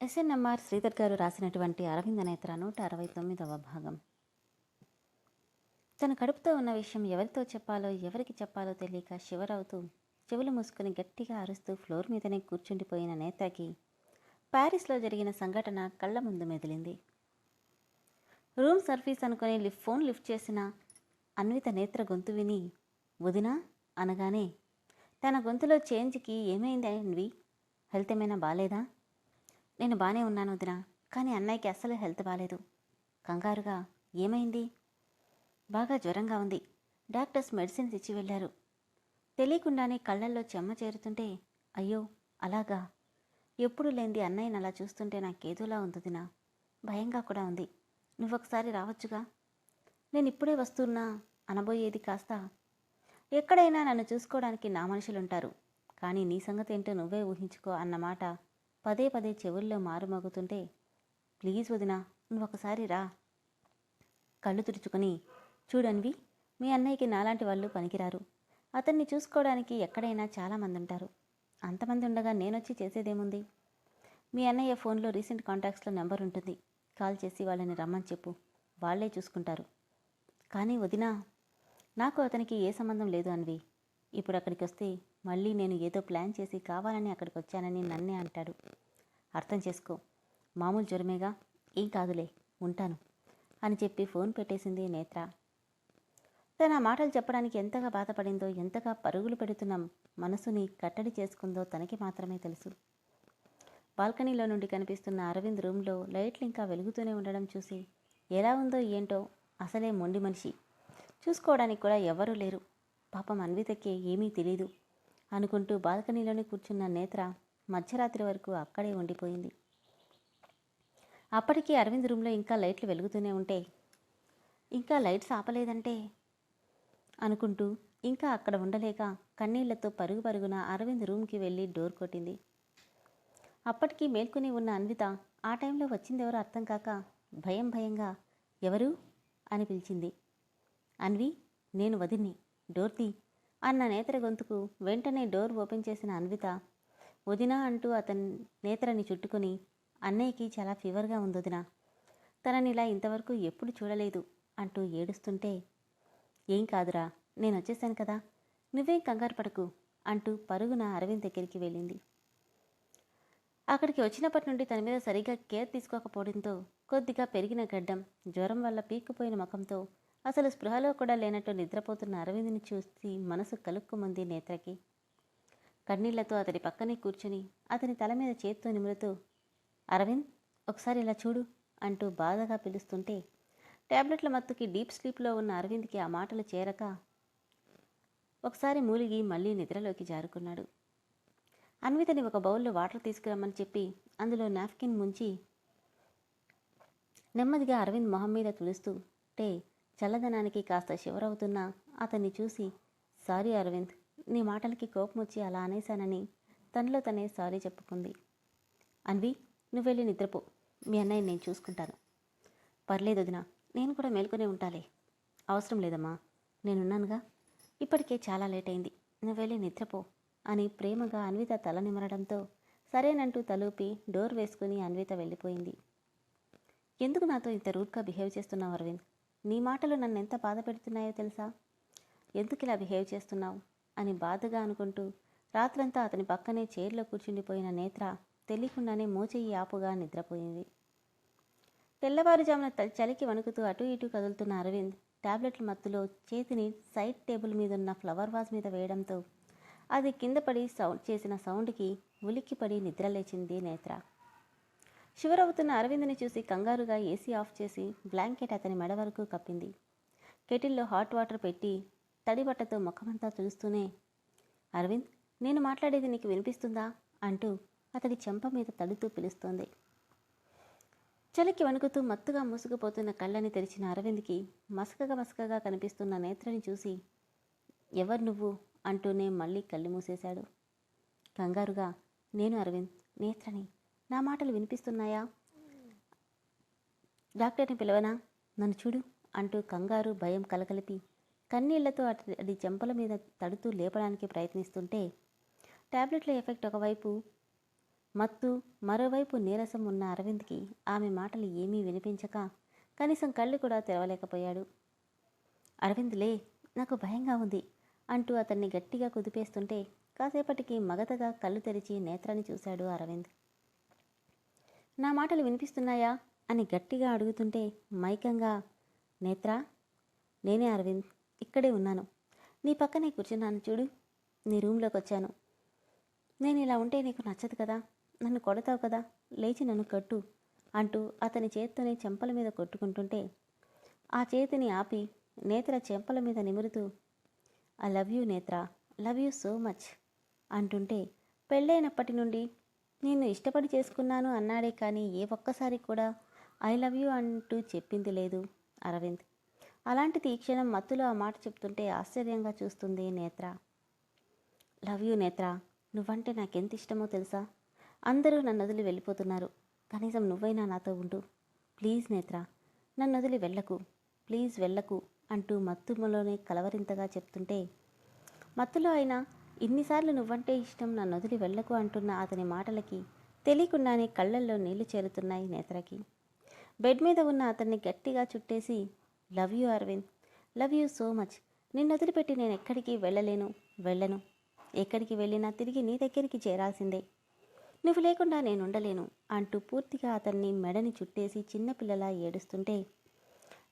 SNMR Sridhar గారు రాసినటువంటి అరవింద నేత్ర నూట అరవై తొమ్మిదవ భాగం. తన కడుపుతో ఉన్న విషయం ఎవరితో చెప్పాలో ఎవరికి చెప్పాలో తెలియక శివరవుతూ చెవులు మూసుకుని గట్టిగా అరుస్తూ ఫ్లోర్ మీదనే కూర్చుండిపోయిన నేతకి ప్యారిస్లో జరిగిన సంఘటన కళ్ళ ముందు మెదిలింది. రూమ్ సర్వీస్ అనుకుని లిఫ్ట్ ఫోన్ లిఫ్ట్ చేసిన అన్విత నేత్ర గొంతు విని వదినా అనగానే తన గొంతులో చేంజ్కి ఏమైంది అన్వి? హెల్త్ ఏమైనా బాగాలేదా నేను బాగానే ఉన్నాను వదిన కానీ అన్నయ్యకి అస్సలు హెల్త్ బాగాలేదు కంగారుగా ఏమైంది? బాగా జ్వరంగా ఉంది. డాక్టర్స్ మెడిసిన్స్ ఇచ్చి వెళ్ళారు. తెలియకుండానే కళ్ళల్లో చెమ్మ చేరుతుంటే అయ్యో అలాగా. ఎప్పుడు లేనిది అన్నయ్యని అలా చూస్తుంటే నాకేదోలా ఉంది వదినా. భయంగా కూడా ఉంది. నువ్వొకసారి రావచ్చుగా? నేను ఇప్పుడే వస్తున్నా అనబోయేది కాస్త. ఎక్కడైనా నన్ను చూసుకోవడానికి నా మనుషులుంటారు. కానీ నీ సంగతి ఏంటో నువ్వే ఊహించుకో అన్నమాట పదే పదే చెవుల్లో మారుమోగుతుంటే ప్లీజ్ వదినా నువ్వొకసారి రా. కళ్ళు తుడుచుకొని చూడన్వి మీ అన్నయ్యకి నాలాంటి వాళ్ళు పనికిరారు. అతన్ని చూసుకోవడానికి ఎక్కడైనా చాలామంది ఉంటారు అంతమంది ఉండగా నేనొచ్చి చేసేదేముంది? మీ అన్నయ్య ఫోన్లో రీసెంట్ కాంటాక్ట్స్లో నెంబర్ ఉంటుంది కాల్ చేసి వాళ్ళని రమ్మని చెప్పు. వాళ్ళే చూసుకుంటారు. కానీ వదినా నాకు అతనికి ఏ సంబంధం లేదు అన్వి. ఇప్పుడు అక్కడికి వస్తే మళ్ళీ నేను ఏదో ప్లాన్ చేసి కావాలని అక్కడికి వచ్చానని నన్నే అంటాడు. అర్థం చేసుకో. మామూలు జ్వరమేగా ఏం కాదులే ఉంటాను అని చెప్పి ఫోన్ పెట్టేసింది నేత్ర. తన ఆ మాటలు చెప్పడానికి ఎంతగా బాధపడిందో ఎంతగా పరుగులు పెడుతున్న మనసుని కట్టడి చేసుకుందో తనకి మాత్రమే తెలుసు. బాల్కనీలో నుండి కనిపిస్తున్న అరవింద్ రూమ్లో లైట్లు ఇంకా వెలుగుతూనే ఉండడం చూసి ఎలా ఉందో ఏంటో అసలే మొండి మనిషి. చూసుకోవడానికి కూడా ఎవరూ లేరు. పాపం అన్వితకి ఏమీ తెలీదు అనుకుంటూ బాల్కనీలోనే కూర్చున్న నేత్ర మధ్యరాత్రి వరకు అక్కడే ఉండిపోయింది. అప్పటికి అరవింద్ రూమ్లో ఇంకా లైట్లు వెలుగుతూనే ఉంటే ఇంకా లైట్స్ ఆపలేదంటే అనుకుంటూ ఇంకా అక్కడ ఉండలేక కన్నీళ్ళతో పరుగు పరుగున అరవింద్ రూమ్కి వెళ్ళి డోర్ కొట్టింది. అప్పటికి మేల్కొని ఉన్న అన్విత ఆ టైంలో వచ్చిందెవరో అర్థం కాక భయం భయంగా ఎవరు? అని పిలిచింది. అన్వి నేను వదిన్ని. డోర్ తీ అన్న నేత్ర గొంతుకు వెంటనే డోర్ ఓపెన్ చేసిన అన్విత వదినా అంటూ అతని నేత్రని చుట్టుకుని అన్నయ్యకి చాలా ఫీవర్గా ఉంది వదినా. తనని ఇలా ఇంతవరకు ఎప్పుడు చూడలేదు అంటూ ఏడుస్తుంటే ఏం కాదురా నేను వచ్చేసాను కదా నువ్వేం కంగారు పడకు అంటూ పరుగున అరవింద్ దగ్గరికి వెళ్ళింది. అక్కడికి వచ్చినప్పటి నుండి తన మీద సరిగ్గా కేర్ తీసుకోకపోవడంతో కొద్దిగా పెరిగిన గడ్డం జ్వరం వల్ల పీక్కుపోయిన ముఖంతో అసలు స్పృహలో కూడా లేనట్టు నిద్రపోతున్న అరవింద్ని చూసి మనసు కలుక్కుమంది నేత్రకి. కన్నీళ్ళతో అతడి పక్కనే కూర్చుని అతని తల మీద చేత్తో నిమురుతూ అరవింద్ ఒకసారి ఇలా చూడు అంటూ బాధగా పిలుస్తుంటే టాబ్లెట్ల మత్తుకి డీప్ స్లీప్లో ఉన్న అరవింద్కి ఆ మాటలు చేరక ఒకసారి మూలిగి మళ్ళీ నిద్రలోకి జారుకున్నాడు. అన్వితని ఒక బౌల్లో వాటర్ తీసుకురమ్మని చెప్పి అందులో నాప్కిన్ ముంచి నెమ్మదిగా అరవింద్ మొహం మీద తుడుస్తూ టే చల్లదనానికి కాస్త శివరవుతున్న అతన్ని చూసి సారీ అరవింద్ నీ మాటలకి కోపం వచ్చి అలా అనేశానని తనలో తనే సారీ చెప్పుకుంది. అన్వి నువ్వు వెళ్ళి నిద్రపో. మీ అన్నయ్య నేను చూసుకుంటాను. పర్లేదు వదినా నేను కూడా మేల్కొనే ఉంటాలే. అవసరం లేదమ్మా నేనున్నానుగా. ఇప్పటికే చాలా లేట్ అయింది నువ్వు వెళ్ళి నిద్రపో అని ప్రేమగా అన్విత తల నిమరడంతో సరేనంటూ తలూపి డోర్ వేసుకుని అన్విత వెళ్ళిపోయింది. ఎందుకు నాతో ఇంత రూట్గా బిహేవ్ చేస్తున్నావు అరవింద్? నీ మాటలు నన్ను ఎంత బాధ పెడుతున్నాయో తెలుసా? ఎందుకు ఇలా బిహేవ్ చేస్తున్నావు? అని బాధగా అనుకుంటూ రాత్రంతా అతని పక్కనే చైర్లో కూర్చుండిపోయిన నేత్ర తెలియకుండానే మోచెయ్యి ఆపుగా నిద్రపోయింది. తెల్లవారుజామున త- చలికి వణుకుతూ అటు ఇటు కదులుతున్న అరవింద్ టాబ్లెట్ల మత్తులో చేతిని సైడ్ టేబుల్ మీద ఉన్న ఫ్లవర్ వాజ్ మీద వేయడంతో అది కింద పడి సౌండ్ చేసిన సౌండ్కి ఉలిక్కిపడి నిద్రలేచింది నేత్ర. శివరవుతున్న అరవింద్ని చూసి కంగారుగా ఏసీ ఆఫ్ చేసి బ్లాంకెట్ అతని మెడ వరకు కప్పింది. కెటిల్లో హాట్ వాటర్ పెట్టి తడి బట్టతో ముఖమంతా తుడుస్తూనే అరవింద్ నేను మాట్లాడేది నీకు వినిపిస్తుందా? అంటూ అతడి చెంప మీద తడుతూ పిలుస్తోంది. చలికి వణుకుతూ మత్తుగా మూసుకుపోతున్న కళ్ళని తెరిచిన అరవింద్కి మసకగా మసకగా కనిపిస్తున్న నేత్రని చూసి ఎవరు నువ్వు? అంటూనే మళ్ళీ కళ్ళు మూసేశాడు. కంగారుగా నేను అరవింద్ నేత్రని. నా మాటలు వినిపిస్తున్నాయా? డాక్టర్ని పిలవనా? నన్ను చూడు అంటూ కంగారు భయం కలకలిపి కన్నీళ్ళతో అది చెంపల మీద తడుతూ లేపడానికి ప్రయత్నిస్తుంటే ట్యాబ్లెట్ల ఎఫెక్ట్ ఒకవైపు మత్తు మరోవైపు నీరసం ఉన్న అరవింద్కి ఆమె మాటలు ఏమీ వినిపించక కనీసం కళ్ళు కూడా తెరవలేకపోయాడు. అరవింద్ లే నాకు భయంగా ఉంది అంటూ అతన్ని గట్టిగా కుదిపేస్తుంటే కాసేపటికి మగతగా కళ్ళు తెరిచి నేత్రాన్ని చూశాడు అరవింద్. నా మాటలు వినిపిస్తున్నాయా? అని గట్టిగా అడుగుతుంటే మైకంగా నేత్ర నేనే అరవింద్ ఇక్కడే ఉన్నాను. నీ పక్కనే కూర్చున్నాను చూడు. నీ రూమ్లోకి వచ్చాను. నేను ఇలా ఉంటే నీకు నచ్చదు కదా? నన్ను కొడతావు కదా? లేచి నన్ను కట్టు అంటూ అతని చేత్తోనే చెంపల మీద కొట్టుకుంటుంటే ఆ చేతిని ఆపి నేత్ర చెంపల మీద నిమురుతూ I love you Netra. Love you so much అంటుంటే పెళ్ళైనప్పటి నుండి నేను ఇష్టపడి చేసుకున్నాను అన్నాడే కానీ ఏ ఒక్కసారి కూడా ఐ లవ్ యూ అంటూ చెప్పింది లేదు అరవింద్. అలాంటి తీక్షణం మత్తులో ఆ మాట చెప్తుంటే ఆశ్చర్యంగా చూస్తుంది నేత్ర. లవ్ యూ నేత్ర నువ్వంటే నాకెంత ఇష్టమో తెలుసా? అందరూ నన్ను వదిలి వెళ్ళిపోతున్నారు. కనీసం నువ్వైనా నాతో ఉండు. ప్లీజ్ నేత్ర నన్ను వదిలి వెళ్ళకు. ప్లీజ్ వెళ్ళకు అంటూ మత్తుమలోనే కలవరింతగా చెప్తుంటే మత్తులో అయినా ఇన్నిసార్లు నువ్వంటే ఇష్టం నన్ను వదిలి వెళ్ళకు అంటున్న అతని మాటలకి తెలియకుండానే కళ్ళల్లో నీళ్ళు చేరుతున్నాయి నేత్రకి. బెడ్ మీద ఉన్న అతన్ని గట్టిగా చుట్టేసి love you Aravind love you so much. నిన్ను వదిలిపెట్టి నేను ఎక్కడికి వెళ్ళలేను వెళ్ళను. ఎక్కడికి వెళ్ళినా తిరిగి నీ దగ్గరికి చేరాల్సిందే. నువ్వు లేకుండా నేను ఉండలేను అంటూ పూర్తిగా అతన్ని మెడని చుట్టేసి చిన్నపిల్లలా ఏడుస్తుంటే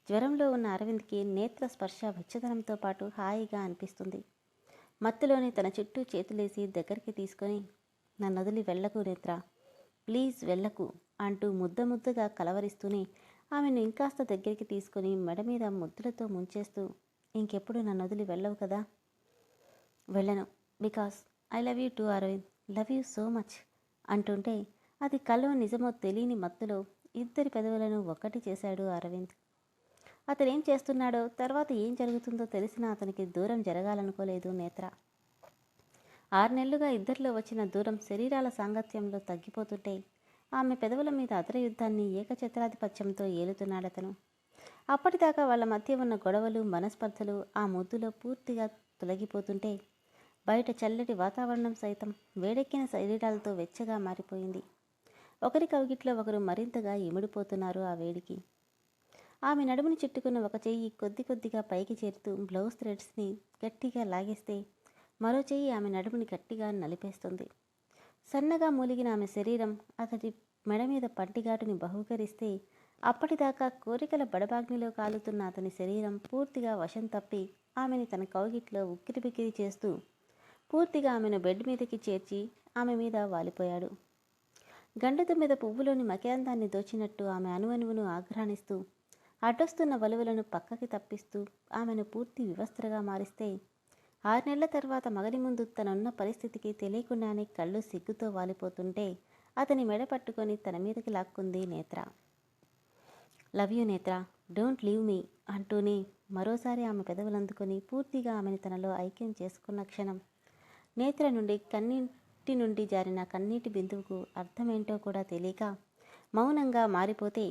జ్వరంలో ఉన్న అరవింద్కి నేత్ర స్పర్శ వెచ్చదనంతో పాటు హాయిగా అనిపిస్తుంది. మత్తులోని తన చుట్టూ చేతులేసి దగ్గరికి తీసుకొని నన్ను వదిలి వెళ్ళకు నేత్ర. ప్లీజ్ వెళ్ళకు అంటూ ముద్ద ముద్దగా కలవరిస్తూనే ఆమెను ఇంకాస్త దగ్గరికి తీసుకొని మెడ మీద ముద్దులతో ముంచేస్తూ ఇంకెప్పుడు నన్ను వదిలి వెళ్ళవు కదా? వెళ్ళను. Because I love you too Aravind. Love you so much అంటుంటే అది కలో నిజమో తెలియని మత్తులో ఇద్దరి పెదవులను ఒక్కటి చేశాడు అరవింద్. అతను ఏం చేస్తున్నాడో తర్వాత ఏం జరుగుతుందో తెలిసినా అతనికి దూరం జరగాలనుకోలేదు నేత్ర. ఆరు నెలలుగా ఇద్దరిలో వచ్చిన దూరం శరీరాల సాంగత్యంలో తగ్గిపోతుంటే ఆమె పెదవుల మీద అతర యుద్ధాన్ని ఏకఛత్రాధిపత్యంతో ఏలుతున్నాడతను. అప్పటిదాకా వాళ్ళ మధ్య ఉన్న గొడవలు మనస్పర్ధలు ఆ ముద్దులో పూర్తిగా తొలగిపోతుంటే బయట చల్లటి వాతావరణం సైతం వేడెక్కిన శరీరాలతో వెచ్చగా మారిపోయింది. ఒకరి కవిగిట్లో ఒకరు మరింతగా ఇమిడిపోతున్నారు ఆ వేడికి. ఆమె నడుముని చుట్టుకున్న ఒక చెయ్యి కొద్ది కొద్దిగా పైకి చేరుతూ బ్లౌజ్ థ్రెడ్స్ని గట్టిగా లాగేస్తే మరో చెయ్యి ఆమె నడుముని గట్టిగా నలిపేస్తుంది. సన్నగా మూలిగిన ఆమె శరీరం అతడి మెడ మీద పంటిగాటుని బహుకరిస్తే అప్పటిదాకా కోరికల బడబాగ్నిలో కాలుతున్న అతని శరీరం పూర్తిగా వశం తప్పి ఆమెని తన కౌగిట్లో ఉక్కిరిబిక్కిరి చేస్తూ పూర్తిగా ఆమెను బెడ్ మీదకి చేర్చి ఆమె మీద వాలిపోయాడు. గండత మీద పువ్వులోని మకరందాన్ని దోచినట్టు ఆమె అణువణువును ఆగ్రహణిస్తూ అడ్డొస్తున్న వలువలను పక్కకి తప్పిస్తూ ఆమెను పూర్తి వివస్త్రగా మారిస్తే ఆరు నెలల తర్వాత మగని ముందు తనున్న పరిస్థితికి తెలియకుండానే కళ్ళు సిగ్గుతో వాలిపోతుంటే అతని మెడ పట్టుకొని తన మీదకి లాక్కుంది Netra. Love you Netra don't leave me అంటూనే మరోసారి ఆమె పెదవులందుకొని పూర్తిగా ఆమెను తనలో ఐక్యం చేసుకున్న క్షణం నేత్ర నుండి కన్నీటి నుండి జారిన కన్నీటి బిందువుకు అర్థమేంటో కూడా తెలియక మౌనంగా మారిపోతే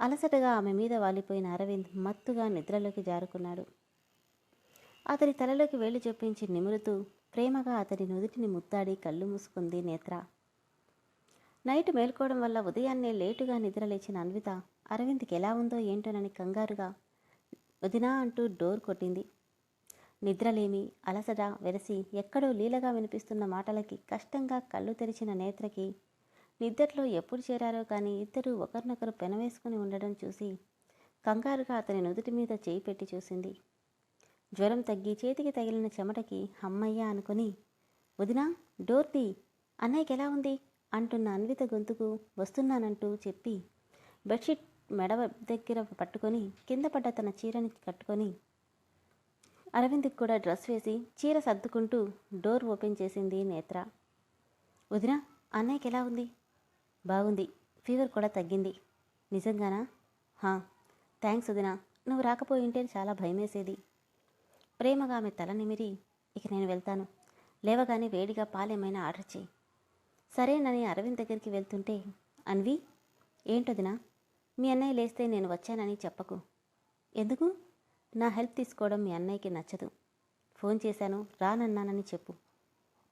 అలసటగా ఆమె మీద వాలిపోయిన అరవింద్ మత్తుగా నిద్రలోకి జారుకున్నాడు. అతని తలలోకి వేలు చొప్పించి నిమురుతూ ప్రేమగా అతని నుదుటిని ముత్తాడి కళ్ళు మూసుకుంది నేత్ర. నైట్ మేల్కోవడం వల్ల ఉదయాన్నే లేటుగా నిద్రలేచిన అన్విత అరవింద్కి ఎలా ఉందో ఏంటోనని కంగారుగా వదినా అంటూ డోర్ కొట్టింది. నిద్రలేమి అలసట వెరసి ఎక్కడో లీలగా వినిపిస్తున్న మాటలకి కష్టంగా కళ్ళు తెరిచిన నేత్రకి నిద్దట్లో ఎప్పుడు చేరారో కానీ ఇద్దరు ఒకరినొకరు పెనవేసుకుని ఉండడం చూసి కంగారుగా అతని నుదుటి మీద చేయి పెట్టి చూసింది. జ్వరం తగ్గి చేతికి తగిలిన చెమటకి అమ్మయ్య అనుకుని వదినా డోర్తి అన్నయ్యకి ఎలా ఉంది? అంటున్న అన్విత గొంతుకు వస్తున్నానంటూ చెప్పి బెడ్షీట్ మెడ దగ్గర పట్టుకొని కింద పడ్డ తన చీరని కట్టుకొని అరవింద్కి కూడా డ్రెస్ వేసి చీర సర్దుకుంటూ డోర్ ఓపెన్ చేసింది నేత్ర. వదినా అన్నయ్యకి ఎలా ఉంది? బాగుంది. ఫీవర్ కూడా తగ్గింది. నిజంగానా? హా థ్యాంక్స్ వదినా. నువ్వు రాకపోయి ఉంటే చాలా భయమేసేది. ప్రేమగా ఆమె తల నిమిరి. ఇక నేను వెళ్తాను. లేవగానే వేడిగా పాలేమైనా ఆర్డర్ చేయి. సరేనని అరవింద్ దగ్గరికి వెళ్తుంటే అన్వి ఏంటొదినా? మీ అన్నయ్య లేస్తే నేను వచ్చానని చెప్పకు. ఎందుకు? నా హెల్ప్ తీసుకోవడం మీ అన్నయ్యకి నచ్చదు. ఫోన్ చేశాను రానన్నానని చెప్పు.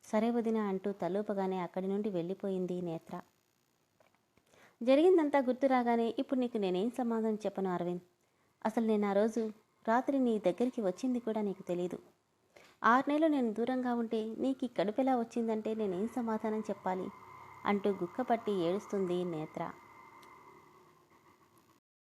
సరే వదిన అంటూ తలూపగానే అక్కడి నుండి వెళ్ళిపోయింది నేత్ర. జరిగిందంతా గుర్తు రాగానే ఇప్పుడు నీకు నేనేం సమాధానం చెప్పను అరవింద్? అసలు నేను ఆ రోజు రాత్రి నీ దగ్గరికి వచ్చింది కూడా నీకు తెలియదు ఆరు నెలలు నేను దూరంగా ఉంటే నీకు ఈ కడుపెలా వచ్చిందంటే నేనేం సమాధానం చెప్పాలి? అంటూ గుక్కపట్టి ఏడుస్తుంది నేత్ర.